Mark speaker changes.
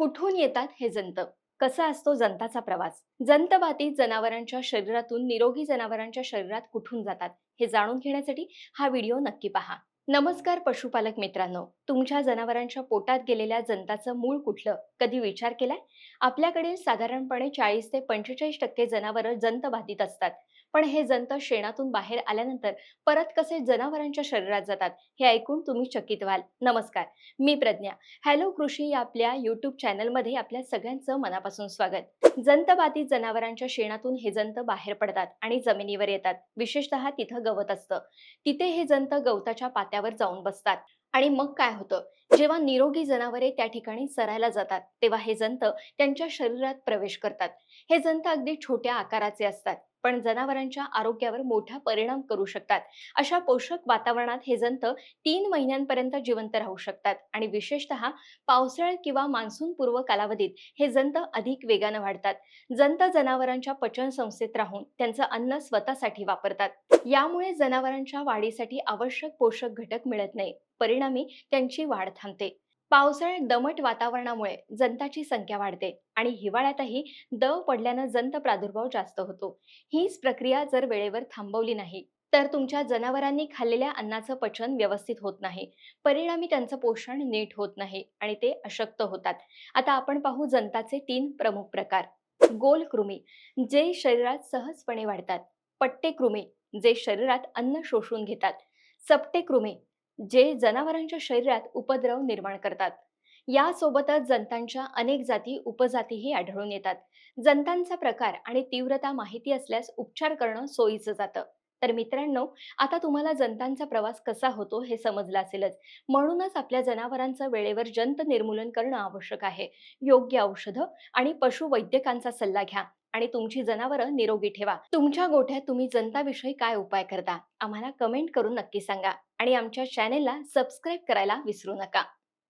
Speaker 1: कुठून येतात हे जंत? कसा असतो जंताचा प्रवास? जंतबाधित जनावरांच्या शरीरातून निरोगी जनावरांच्या शरीरात कुठून जातात हे जाणून घेण्यासाठी हा व्हिडिओ नक्की पहा. नमस्कार पशुपालक मित्रांनो. तुमच्या जनावरांच्या पोटात गेलेल्या जंताचं मूळ कुठलं? कधी विचार केलाय? आपल्याकडे साधारणपणे चाळीस ते पंचेचाळीस टक्के जनावरं जंतबाधित असतात. पण हे जंत शेणातून बाहेर आल्यानंतर परत कसे जनावरांच्या शरीरात जातात हे ऐकून तुम्ही चकित व्हाल. नमस्कार मी प्रज्ञा. हॅलो कृषी या आपल्या युट्यूब चॅनलमध्ये आपल्या सगळ्यांचं मनापासून स्वागत. जंतबाधित जनावरांच्या शेणातून हे जंत बाहेर पडतात आणि जमिनीवर येतात. विशेषतः तिथं गवत असतं. तिथे हे जंत गवताच्या पात्यावर जाऊन बसतात. आणि मग काय होतं? जेव्हा निरोगी जनावरे त्या ठिकाणी चरायला जातात तेव्हा हे जंत त्यांच्या शरीरात प्रवेश करतात. हे जंत अगदी छोट्या आकाराचे असतात पण जनावरांच्या आरोग्यावर मोठा परिणाम करू शकतात. अशा पोषक वातावरणात हे जंत तीन महिन्यांपर्यंत जिवंत राहू शकतात आणि विशेषतः पावसाळ्यात किंवा मान्सून पूर्व कालावधीत हे जंत अधिक वेगानं वाढतात. जंत जनावरांच्या पचन संस्थेत राहून त्यांचं अन्न स्वतःसाठी वापरतात. यामुळे जनावरांच्या वाढीसाठी आवश्यक पोषक घटक मिळत नाही. परिणाम त्यांची वाढ थांबते. पावसाळ्यात दमट वातावरणामुळे जंताची संख्या वाढते आणि हिवाळ्यातही दव पडल्यानं जंत प्रादुर्भाव जास्त होतो. हीच प्रक्रिया जर वेळेवर थांबवली नाही तर तुमच्या जनावरांनी खाल्लेल्या अन्नाचं पचन व्यवस्थित होत नाही. परिणामी त्यांचं पोषण नीट होत नाही आणि ते अशक्त होतात. आता आपण पाहू जंताचे तीन प्रमुख प्रकार. गोल कृमी जे शरीरात सहजपणे वाढतात. पट्टे कृमी जे शरीरात अन्न शोषून घेतात. सपटे कृमी जे जनावरांच्या शरीरात उपद्रव निर्माण करतात. यासोबतच जंतांच्या अनेक जाती उपजातीही आढळून येतात. जंतांचा प्रकार आणि तीव्रता माहिती असल्यास उपचार करणं सोयीचं जातं. तर मित्रांनो आता तुम्हाला जंतांचा प्रवास कसा होतो हे समजलं असेलच. म्हणूनच आपल्या जनावरांचं वेळेवर जंत निर्मूलन करणं आवश्यक आहे. योग्य औषधं आणि पशुवैद्यकांचा सल्ला घ्या. आणि तुमची जनावरं निरोगी ठेवा. तुमच्या गोठ्यात तुम्ही जनताविषयी काय उपाय करता? आम्हाला कमेंट करून नक्की सांगा आणि आमच्या चॅनेलला सबस्क्राईब करायला विसरू नका.